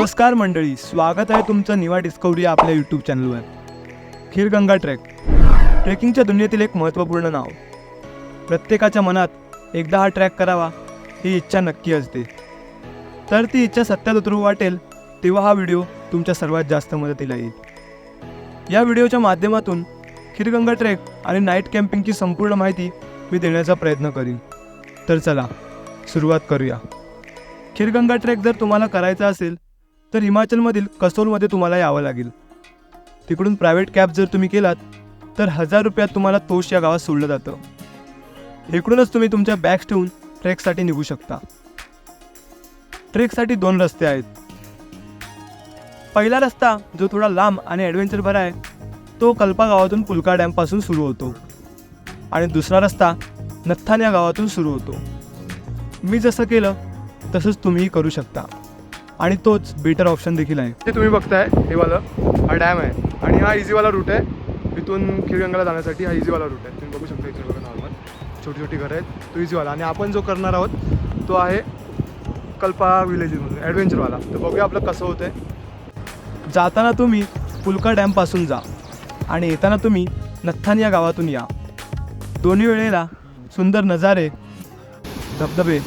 नमस्कार मंडळी स्वागत आहे तुमचं निवा डिस्कवरी आपल्या यूट्यूब चॅनलवर खीरगंगा ट्रेक. ट्रेकिंगच्या दुनियेतील एक महत्त्वपूर्ण नाव. प्रत्येकाच्या मनात एकदा हा ट्रॅक करावा ही इच्छा नक्की असते. तर ती इच्छा सत्यात उतरू वाटेल तेव्हा हा व्हिडिओ तुमच्या सर्वात जास्त मदतीला येईल. या व्हिडिओच्या माध्यमातून खीरगंगा ट्रेक आणि नाईट कॅम्पिंगची संपूर्ण माहिती मी देण्याचा प्रयत्न करीन. तर चला सुरुवात करूया. खीरगंगा ट्रेक जर तुम्हाला करायचा असेल तर हिमाचलमधील कसोलमध्ये तुम्हाला यावं लागेल. तिकडून प्रायव्हेट कॅब जर तुम्ही केलात तर हजार रुपयात तुम्हाला तोश या गावात सोडलं जातं. इकडूनच तुम्ही तुमच्या बॅग्स ठेवून ट्रेकसाठी निघू शकता. ट्रेकसाठी दोन रस्ते आहेत. पहिला रस्ता जो थोडा लांब आणि ॲडव्हेंचर भरा आहे तो कल्पा गावातून पुलका डॅमपासून सुरू होतो. आणि दुसरा रस्ता नत्थान या गावातून सुरू होतो. मी जसं केलं तसंच तुम्हीही करू शकता. आणि तोच बेटर ऑप्शन देखील आहे. ते तुम्ही बघताय हे वालं हा डॅम आहे. आणि हा इझीवाला रूट आहे. इथून खिरगंगाला जाण्यासाठी हा इझीवाला रूट आहे. तुम्ही बघू शकता इथे बघा नॉर्मल छोटी छोटी घरं आहेत. तो इझीवाला आणि आपण जो करणार आहोत तो आहे कल्पा विलेजेसमधून ॲडव्हेंचरवाला तर बघूया आपलं कसं होतं आहे जाताना तुम्ही पुलका डॅमपासून जा. आणि येताना तुम्ही नथान या गावातून या. दोन्ही वेळेला सुंदर नजारे धबधबे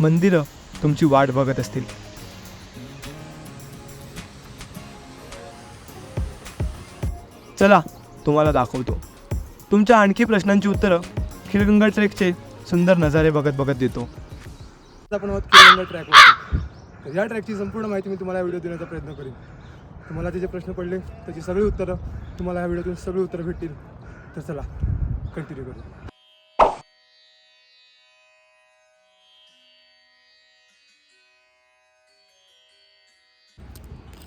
मंदिरं तुमची वाट बघत असतील. चला तुम्हाला दाखवतो. तुमच्या आणखी प्रश्नांची उत्तरं खिलगंगा ट्रेकचे सुंदर नजारे बघत बघत देतो. आपण आहोत खिरगंगा ट्रॅकवर या ट्रॅकची संपूर्ण माहिती मी तुम्हाला व्हिडिओ देण्याचा प्रयत्न करीन. तुम्हाला त्याचे जे प्रश्न पडले त्याची सगळी उत्तरं तुम्हाला या व्हिडिओतून सगळी उत्तरं भेटतील. तर चला कंटिन्यू करू.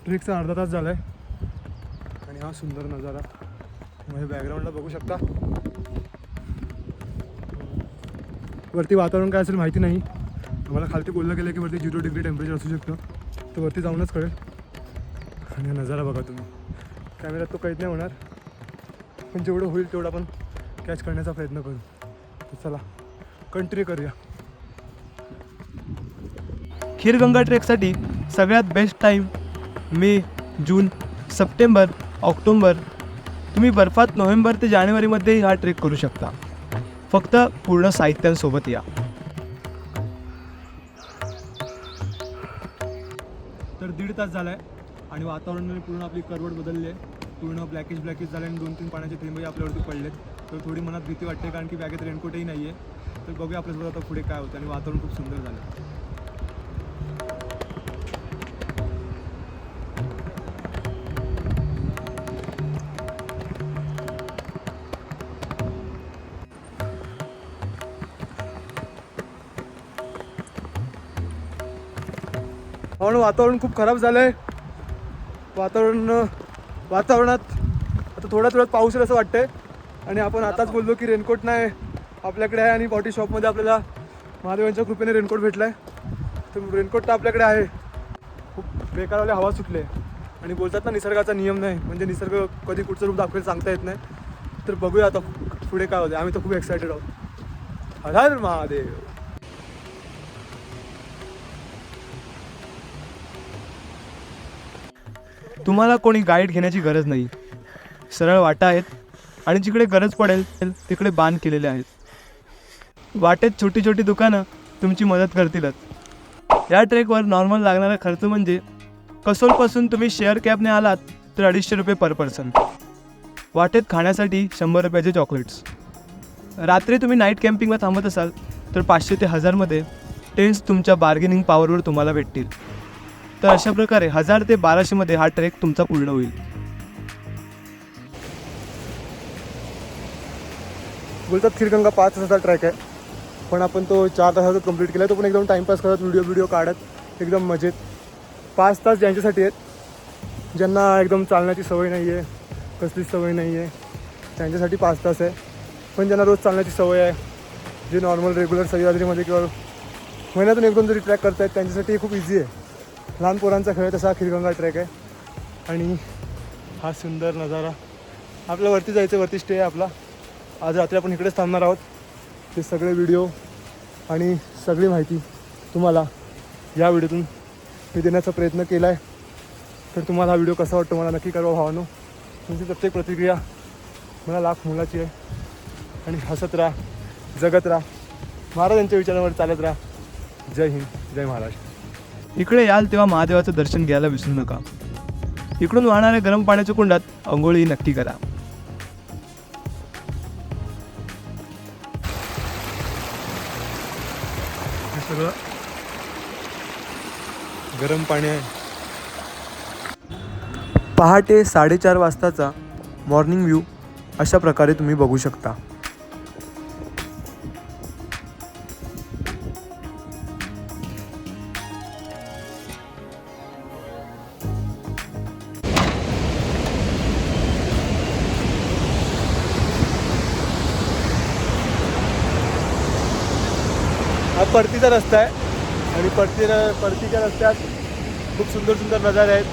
ट्रेकचा अर्धा तास झाला आहे आणि हा सुंदर नजारा. तुम्ही बॅकग्राऊंडला बघू शकता. वरती वातावरण काय असेल माहिती नाही. आम्हाला खालती बोललं गेलं की वरती झिरो डिग्री टेम्परेचर असू शकतं. तर वरती जाऊनच कळेल. आणि हा नजारा बघा तुम्ही. कॅमेऱ्यात तो कैद नाही होणार. पण जेवढं होईल तेवढं आपण कॅच करण्याचा प्रयत्न करू. तर चला कंट्री करूया. खीरगंगा ट्रेकसाठी सगळ्यात बेस्ट टाईम मे जून सप्टेंबर ऑक्टोंबर. तुम्ही बर्फात नोव्हेंबर ते जानेवारीमध्ये हा ट्रेक करू शकता. फक्त पूर्ण साहित्यांसोबत या. तर दीड तास झाला आहे आणि वातावरणाने पूर्ण आपली करवट बदलली आहे. पूर्ण ब्लॅकिश ब्लॅकिश झालं आणि दोन तीन पाण्याचे थेंबही आपल्यावरती पडलेत. तर थोडी मनात भीती वाटते कारण की बॅगेत रेनकोटही नाही आहे तर बघूया आपल्यासोबत आता पुढे काय होतं आणि वातावरण खूप सुंदर झालं म्हणून वातावरण खूप खराब झालं आहे वातावरण वातावरणात आता थोड्या थोड्यात पाऊस येईल असं वाटतंय. आणि आपण आताच बोललो की रेनकोट नाही आपल्याकडे आहे आणि बॉटी शॉपमध्ये आपल्याला महादेवांच्या कृपेने रेनकोट भेटला आहे तर रेनकोट तर आपल्याकडे आहे. खूप बेकारवाले हवा सुटले. आणि बोलतात ना निसर्गाचा नियम नाही. म्हणजे निसर्ग कधी कुठचं रूप दाखवेल सांगता येत नाही. तर बघूया आता पुढे काय होते आम्ही तर खूप एक्सायटेड आहोत. हर हर महादेव. तुम्हाला कोणी गाईड घेण्याची गरज नाही. सरळ वाटा आहेत. आणि जिकडे गरज पडेल तिकडे बांध केलेले आहेत. वाटेत छोटी छोटी दुकानं तुमची मदत करतीलच या ट्रेकवर नॉर्मल लागणारा खर्च म्हणजे कसोलपासून तुम्ही शेअर कॅबने आलात तर अडीचशे रुपये पर पर्सन वाटेत खाण्यासाठी शंभर रुपयाचे चॉकलेट्स रात्री तुम्ही नाईट कॅम्पिंगला थांबत असाल तर पाचशे ते हजारमध्ये टेन्स तुमच्या बार्गेनिंग पॉवरवर तुम्हाला भेटतील. तर अशा प्रकारे हजार ते बाराशेमध्ये हा ट्रेक तुमचा पूर्ण होईल. बोलतात खिरगंगा पाच तासाचा ट्रॅक आहे. पण आपण तो चार तासाचा कंप्लीट केला तो पण एकदम टाईमपास करत व्हिडिओ व्हिडिओ काढत एकदम मजेत. पाच तास ज्यांच्यासाठी आहेत ज्यांना एकदम चालण्याची सवय नाही आहे कसलीच सवय नाही आहे त्यांच्यासाठी पाच तास आहे. पण ज्यांना रोज चालण्याची सवय आहे जे नॉर्मल रेग्युलर सह्याद्रीमध्ये किंवा महिन्यातून एक दोन जरी ट्रॅक करतायत त्यांच्यासाठी खूप इझी आहे. लहान पोरांचा खेळ तसा खिरगंगा ट्रॅक आहे. आणि हा सुंदर नजारा. आपल्या वरती जायचं वरती स्टे आहे आपला. आज रात्री आपण इकडेच थांबणार आहोत. ते सगळे व्हिडिओ आणि सगळी माहिती तुम्हाला या व्हिडिओतून मी देण्याचा प्रयत्न केला आहे तर तुम्हाला हा व्हिडिओ कसा वाटतो मला नक्की कळवा भावानो. तुमची प्रत्येक प्रतिक्रिया मला लाख मुलाची आहे. आणि हसत राहा जगत राहा. महाराजांच्या विचारांवर चालत राहा. जय हिंद जय महाराष्ट्र. इकडे याल तेव्हा महादेवाचं दर्शन घ्यायला विसरू नका. इकडून वाहणाऱ्या गरम पाण्याच्या कुंडात आंघोळी नक्की करा. हे सगळं गरम पाणी आहे. पहाटे साडेचार वाजताचा मॉर्निंग व्ह्यू अशा प्रकारे तुम्ही बघू शकता. हा परतीचा रस्ता आहे. आणि परती परतीच्या रस्त्यात खूप सुंदर सुंदर नजारे आहेत.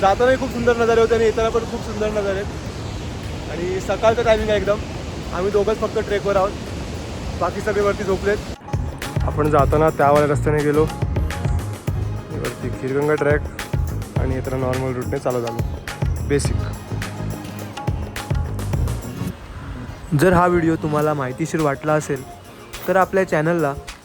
जातानाही खूप सुंदर नजारे होते आणि येताना पण खूप सुंदर नजारे आहेत. आणि सकाळचं टायमिंग आहे एकदम. आम्ही दोघंच फक्त ट्रेकवर आहोत. बाकी सगळे वरती झोपलेत. आपण जाताना त्यावाल्या रस्त्याने गेलो. वरती खीरगंगा ट्रॅक आणि येताना नॉर्मल रूटने चालत आलो. बेसिक जर हा व्हिडिओ तुम्हाला माहितीशीर वाटला असेल तर आपल्या चॅनलला